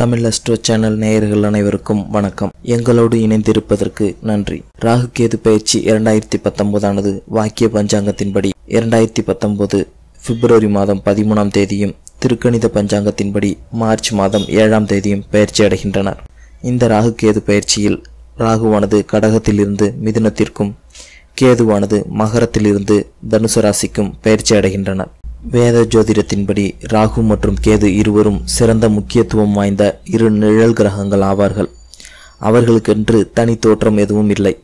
Tamil astro channel நேயர்கள் அனைவருக்கும் வணக்கம். எங்களோடு இணைந்திருப்பதற்கு நன்றி. ராகு கேது பயிற்சி இரண்டாயிரத்தி பத்தொன்பதானது வாக்கிய பஞ்சாங்கத்தின்படி. இரண்டாயிரத்தி பத்தொன்பது பிப்ரவரி மாதம் பதிமூணாம் தேதியும் திருக்கணித பஞ்சாங்கத்தின்படி மார்ச் மாதம் ஏழாம் தேதியும் பயிற்சி அடைகின்றனர். இந்த ராகு கேது பயிற்சியில் ராகுவானது கடகத்திலிருந்து மிதுனத்திற்கும் கேதுவானது மகரத்திலிருந்து தனுசு ராசிக்கும் பயிற்சி அடைகின்றனர். வேத ஜோதிடத்தின்படி ராகு மற்றும் கேது இருவரும் சிறந்த முக்கியத்துவம் வாய்ந்த இரு நிழல் கிரகங்கள் ஆவார்கள். அவர்களுக்கென்று தனி தோற்றம் எதுவும் இல்லை.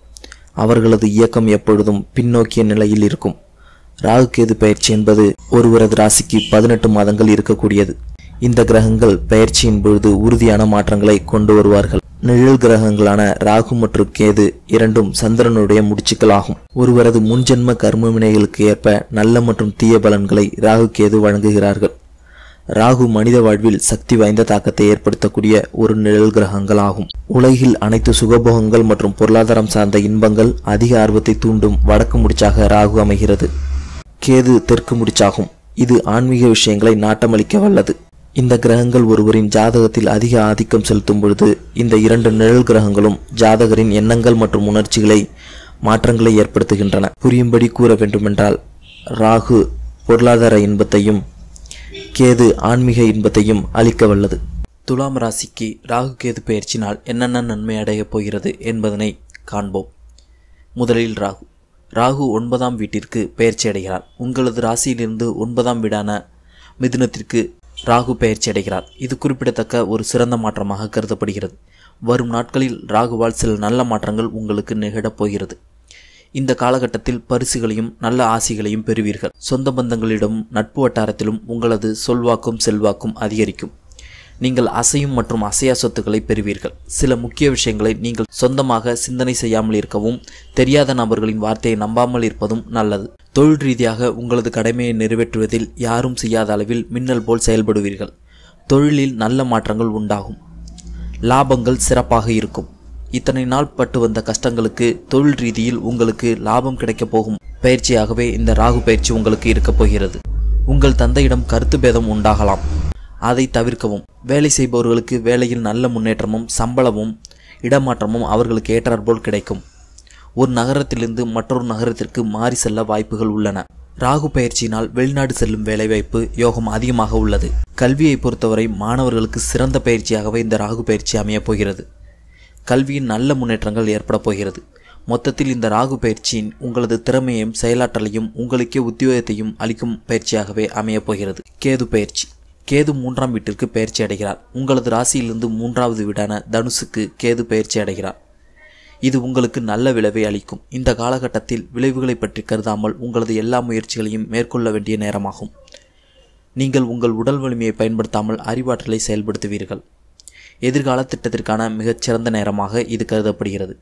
அவர்களது இயக்கம் எப்பொழுதும் பின்னோக்கிய நிலையில் இருக்கும். ராகு கேது பயிற்சி என்பது ஒருவரது ராசிக்கு பதினெட்டு மாதங்கள் இருக்கக்கூடியது. இந்த கிரகங்கள் பயிற்சியின் பொழுது உறுதியான மாற்றங்களை கொண்டு வருவார்கள். நிழல் கிரகங்களான ராகு மற்றும் கேது இரண்டும் சந்திரனுடைய முடிச்சுக்கள் ஆகும் ஒருவரது முன்ஜென்ம கர்ம வினைகளுக்கு ஏற்ப நல்ல மற்றும் தீய பலன்களை ராகு கேது வழங்குகிறார்கள். ராகு மனித வாழ்வில் சக்தி வாய்ந்த தாக்கத்தை ஏற்படுத்தக்கூடிய ஒரு நிழல் கிரகங்கள் ஆகும் உலகில் அனைத்து சுகபோகங்கள் மற்றும் பொருளாதாரம் சார்ந்த இன்பங்கள் அதிக ஆர்வத்தை தூண்டும் வடக்கு முடிச்சாக ராகு அமைகிறது. கேது தெற்கு முடிச்சாகும். இது ஆன்மீக விஷயங்களை நாட்டமளிக்க வல்லது இந்த கிரகங்கள் ஒருவரின் ஜாதகத்தில் அதிக ஆதிக்கம் செலுத்தும் பொழுது இந்த இரண்டு நிழல் கிரகங்களும் ஜாதகரின் எண்ணங்கள் மற்றும் உணர்ச்சிகளை மாற்றங்களை ஏற்படுத்துகின்றன. புரியும்படி கூற வேண்டுமென்றால் ராகு பொருளாதார இன்பத்தையும் கேது ஆன்மீக இன்பத்தையும் அளிக்க வல்லது. துலாம் ராசிக்கு ராகு கேது பயிற்சினால் என்னென்ன நன்மை அடையப் போகிறது என்பதனை காண்போம். முதலில் ராகு. ராகு ஒன்பதாம் வீட்டிற்கு பெயர்ச்சி அடைகிறார். உங்களது ராசியிலிருந்து ஒன்பதாம் வீடான மிதுனத்திற்கு ராகு பெயர்ச்சி அடைகிறார். இது குறிப்பிடத்தக்க ஒரு சிறந்த மாற்றமாக கருதப்படுகிறது. வரும் நாட்களில் ராகுவால் சில நல்ல மாற்றங்கள் உங்களுக்கு நிகழப் போகிறது. இந்த காலகட்டத்தில் பரிசுகளையும் நல்ல ஆசைகளையும் பெறுவீர்கள். சொந்த பந்தங்களிடமும் நட்பு வட்டாரத்திலும் உங்களது சொல்வாக்கும் செல்வாக்கும் அதிகரிக்கும். நீங்கள் அசையும் மற்றும் அசையா சொத்துக்களை பெறுவீர்கள். சில முக்கிய விஷயங்களை நீங்கள் சொந்தமாக சிந்தனை செய்யாமல் இருக்கவும் தெரியாத நபர்களின் வார்த்தையை நம்பாமல் இருப்பதும் நல்லது. தொழில் ரீதியாக உங்களது கடமையை நிறைவேற்றுவதில் யாரும் செய்யாத அளவில் மின்னல் போல் செயல்படுவீர்கள். தொழிலில் நல்ல மாற்றங்கள் உண்டாகும். லாபங்கள் சிறப்பாக இருக்கும். இத்தனை நாள் பட்டு வந்த கஷ்டங்களுக்கு தொழில் ரீதியில் உங்களுக்கு லாபம் கிடைக்கப் போகும் பயிற்சியாகவே இந்த ராகு பயிற்சி உங்களுக்கு இருக்கப் போகிறது. உங்கள் தந்தையிடம் கருத்து பேதம் உண்டாகலாம். அதை தவிர்க்கவும். வேலை செய்பவர்களுக்கு வேலையில் நல்ல முன்னேற்றமும் சம்பளமும் இடமாற்றமும் அவர்களுக்கு ஏற்றாற்போல் கிடைக்கும். ஒரு நகரத்திலிருந்து மற்றொரு நகரத்திற்கு மாறி செல்ல வாய்ப்புகள் உள்ளன. ராகு பயிற்சியினால் வெளிநாடு செல்லும் வேலைவாய்ப்பு யோகம் அதிகமாக உள்ளது. கல்வியை பொறுத்தவரை மாணவர்களுக்கு சிறந்த பயிற்சியாகவே இந்த ராகு பயிற்சி அமையப் போகிறது. கல்வியின் நல்ல முன்னேற்றங்கள் ஏற்பட போகிறது. மொத்தத்தில் இந்த ராகு பயிற்சியின் உங்களது திறமையையும் செயலாற்றலையும் உங்களுக்கே உத்தியோகத்தையும் அளிக்கும் பயிற்சியாகவே அமையப் போகிறது. கேது பயிற்சி. கேது மூன்றாம் வீட்டிற்கு பயிற்சி அடைகிறார். உங்களது ராசியிலிருந்து மூன்றாவது வீடான தனுசுக்கு கேது பயிற்சி அடைகிறார். இது உங்களுக்கு நல்ல விளைவை அளிக்கும். இந்த காலகட்டத்தில் விளைவுகளை பற்றி கருதாமல் உங்களது எல்லா முயற்சிகளையும் மேற்கொள்ள வேண்டிய நேரமாகும். நீங்கள் உங்கள் உடல் வலிமையை பயன்படுத்தாமல் அறிவாற்றலை செயல்படுத்துவீர்கள். எதிர்கால திட்டத்திற்கான மிகச்சிறந்த நேரமாக இது கருதப்படுகிறது.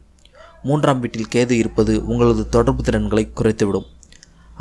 மூன்றாம் வீட்டில் கேது இருப்பது உங்களது தொடர்பு திறன்களை குறைத்துவிடும்.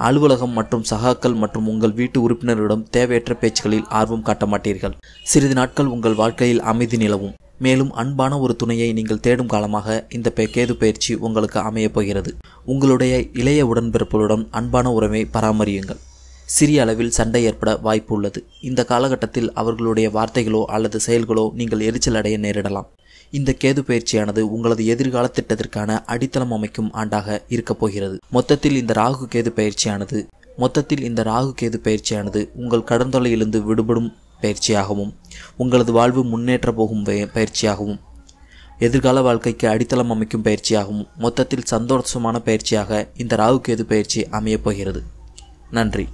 அலுவலகம் மற்றும் சகாக்கள் மற்றும் உங்கள் வீட்டு உறுப்பினரிடம் தேவையற்ற பேச்சுகளில் ஆர்வம் காட்ட மாட்டீர்கள் சிறிது நாட்கள் உங்கள் வாழ்க்கையில் அமைதி நிலவும். மேலும் அன்பான ஒரு துணையை நீங்கள் தேடும் காலமாக இந்த கேது பயிற்சி உங்களுக்கு அமையப் போகிறது. உங்களுடைய இளைய உடன்பிறப்புகளுடன் அன்பான உறவை பராமரியுங்கள். சிறிய அளவில் சண்டை ஏற்பட வாய்ப்பு உள்ளது. இந்த காலகட்டத்தில் அவர்களுடைய வார்த்தைகளோ அல்லது செயல்களோ நீங்கள் எரிச்சல் அடைய நேரிடலாம். இந்த கேது பயிற்சியானது உங்களது எதிர்கால திட்டத்திற்கான அடித்தளம் அமைக்கும் ஆண்டாக இருக்கப் போகிறது. மொத்தத்தில் இந்த ராகு கேது பயிற்சியானது மொத்தத்தில் இந்த ராகு கேது பயிற்சியானது உங்கள் கடந்தொலையிலிருந்து விடுபடும் பயிற்சியாகவும் உங்களது வாழ்வு முன்னேற்ற போகும் பய- பயிற்சியாகவும் எதிர்கால வாழ்க்கைக்கு அடித்தளம் அமைக்கும் பயிற்சியாகவும் மொத்தத்தில் சந்தோஷமான பயிற்சியாக இந்த ராகு கேது பயிற்சி அமையப் போகிறது. நன்றி.